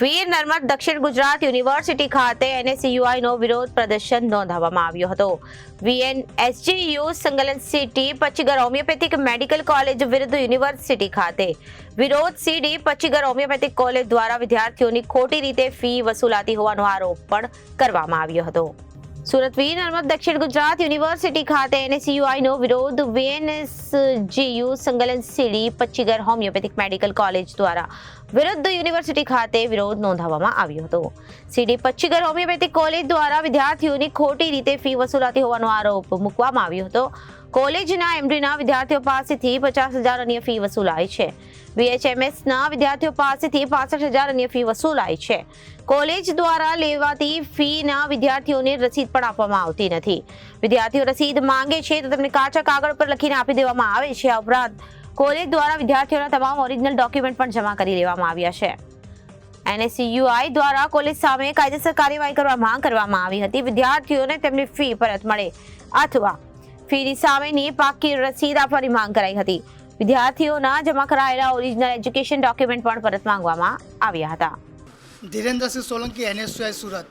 વીર નર્મદ દક્ષિણ ગુજરાત યુનિવર્સિટી ખાતે એનએસયુઆઈનો વિરોધ પ્રદર્શન નોંધાવવામાં આવ્યો હતો. વીએનએસજીયુ સંગલન city Pachigar homeopathic medical college વિરુદ્ધ યુનિવર્સિટી ખાતે વિરોધ સીડી પચીગર હોમિયોપેથિક કોલેજ દ્વારા વિદ્યાર્થીઓની ખોટી રીતે ફી વસૂલાતી હોવાનો આરોપ પણ કરવામાં આવ્યો હતો. સુરત વીર નર્મદ દક્ષિણ ગુજરાત યુનિવર્સિટી ખાતે એનએસયુઆઈનો વિરોધ. VNSGU સંગલન C D Pachchigar homoeopathic medical college દ્વારા વિરુદ્ધ યુનિવર્સિટી ખાતે વિરોધ નોંધાવવામાં આવ્યો હતો. સીડી પચ્ચીગર હોમિયોપેથિક કોલેજ દ્વારા વિદ્યાર્થીઓની ખોટી રીતે ફી વસૂલાતી હોવાનો આરોપ મૂકવામાં આવ્યો હતો. કોલેજના એમડીના વિદ્યાર્થીઓ પાસેથી પચાસ હજાર અન્ય ફી વસૂલાય છે. વીએચએમએસના વિદ્યાર્થીઓ પાસેથી પાસઠ હજાર અન્ય ફી વસૂલાય છે. કોલેજ દ્વારા લેવાતી ફીના વિદ્યાર્થીઓને રસીદ પણ આપવામાં આવતી નથી. વિદ્યાર્થીઓ રસીદ માંગે છે તો તેમને કાચા કાગળ પર લખીને આપી દેવામાં આવે છે. આ ઉપરાંત કોલેજ દ્વારા વિદ્યાર્થીઓના તમામ ઓરિજિનલ ડોક્યુમેન્ટ પણ જમા કરી લેવામાં આવ્યા છે. એનએસયુઆઈ દ્વારા કોલેજ સામે કાયદેસર કાર્યવાહી કરવા માંગ કરવામાં આવી હતી. વિદ્યાર્થીઓને તેમની ફી પરત મળે અથવા ફીની સામેની પાકી રસીદ આપવાની માંગ કરાઈ હતી. વિદ્યાર્થીઓના જમા કરાયેલા ઓરિજિનલ એજ્યુકેશન ડોક્યુમેન્ટ પણ પરત માંગવામાં આવ્યા હતા. ધીરેન્દ્રસિંહ સોલંકી એનએસયુઆઈ સુરત.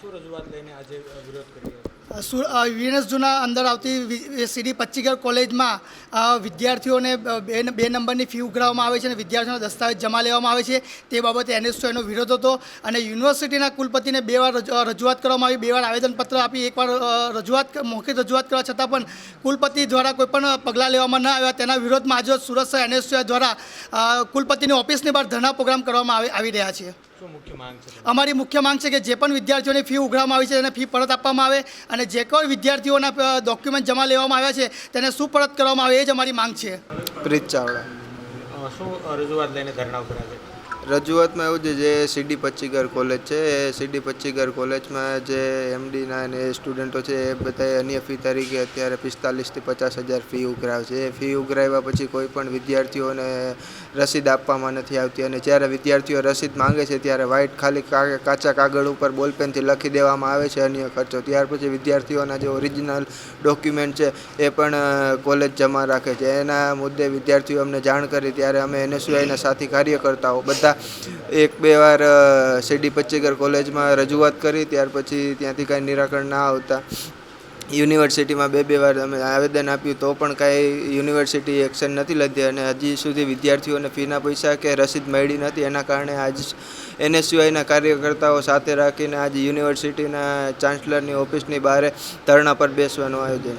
શું રજૂઆત લઈને આજે વિરોધ કરી રહ્યા સુ- અ, વીએનએસ જૂના અંદર આવતી સીડી પચ્ચીગર કોલેજમાં વિદ્યાર્થીઓને બે બે નંબરની ફી ઉઘરાવવામાં આવે છે અને વિદ્યાર્થીઓના દસ્તાવેજ જમા લેવામાં આવે છે. તે બાબતે એનએસયુઆઈનો વિરોધ હતો અને યુનિવર્સિટીના કુલપતિને બે વાર રજૂઆત કરવામાં આવી. બે વાર આવેદનપત્ર આપી એકવાર રજૂઆત મૌખિક રજૂઆત કરવા છતાં પણ કુલપતિ દ્વારા કોઈ પણ પગલાં લેવામાં ન આવ્યા. તેના વિરોધમાં આજે સુરત શહેર એનએસઓ દ્વારા કુલપતિની ઓફિસની બહાર ધરણા પ્રોગ્રામ કરવામાં આવી રહ્યા છે. મુખ્ય માંગ અમારી મુખ્ય માંગ છે કે જે પણ વિદ્યાર્થીઓને ફી ઉઘરાવવામાં આવી છે તેને ફી પરત આપવામાં આવે અને જે કોઈ વિદ્યાર્થીઓના ડોક્યુમેન્ટ જમા લેવામાં આવ્યા છે તેને શું પરત કરવામાં આવે એ જ અમારી માંગ છે. પ્રીત ચાવડા. શું રજૂઆત લઈને ધરણા ઉપર આજે રજૂઆતમાં એવું છે જે સીડી પચ્ચીગર કોલેજ છે, એ સીડી પચ્ચીગર કોલેજમાં જે એમડીના અને સ્ટુડન્ટો છે, એ બધાએ અન્ય ફી તરીકે અત્યારે પિસ્તાલીસથી પચાસ હજાર ફી ઉઘરાવે છે. એ ફી ઉઘરાવ્યા પછી કોઈ પણ વિદ્યાર્થીઓને રસીદ આપવામાં નથી આવતી અને જ્યારે વિદ્યાર્થીઓ રસીદ માંગે છે, ત્યારે વ્હાઇટ ખાલી કાચા કાગળ ઉપર બોલપેનથી લખી દેવામાં આવે છે અન્ય ખર્ચો. ત્યાર પછી વિદ્યાર્થીઓના જે ઓરિજિનલ ડોક્યુમેન્ટ છે, એ પણ કોલેજ જમા રાખે છે. એના મુદ્દે વિદ્યાર્થીઓ અમને જાણ કરી, ત્યારે અમે એનએસયુઆઈના સાથી કાર્યકર્તાઓ બધા એક બે વાર સીડી પચ્ચીગર કોલેજમાં રજૂઆત કરી, ત્યાર પછી ત્યાંથી કાંઈ નિરાકરણ ના આવતા. યુનિવર્સિટીમાં બે બે વાર અમે આવેદન આપ્યું, તો પણ કાંઈ યુનિવર્સિટી એક્શન નથી લીધી અને હજી સુધી વિદ્યાર્થીઓને ફીના પૈસા કે રસીદ મળી નથી. એના કારણે આજ એનએસયુઆઈના કાર્યકર્તાઓ સાથે રાખીને આજે યુનિવર્સિટીના ચાન્સલરની ઓફિસની બહાર ધરણા પર બેસવાનું આયોજન છે.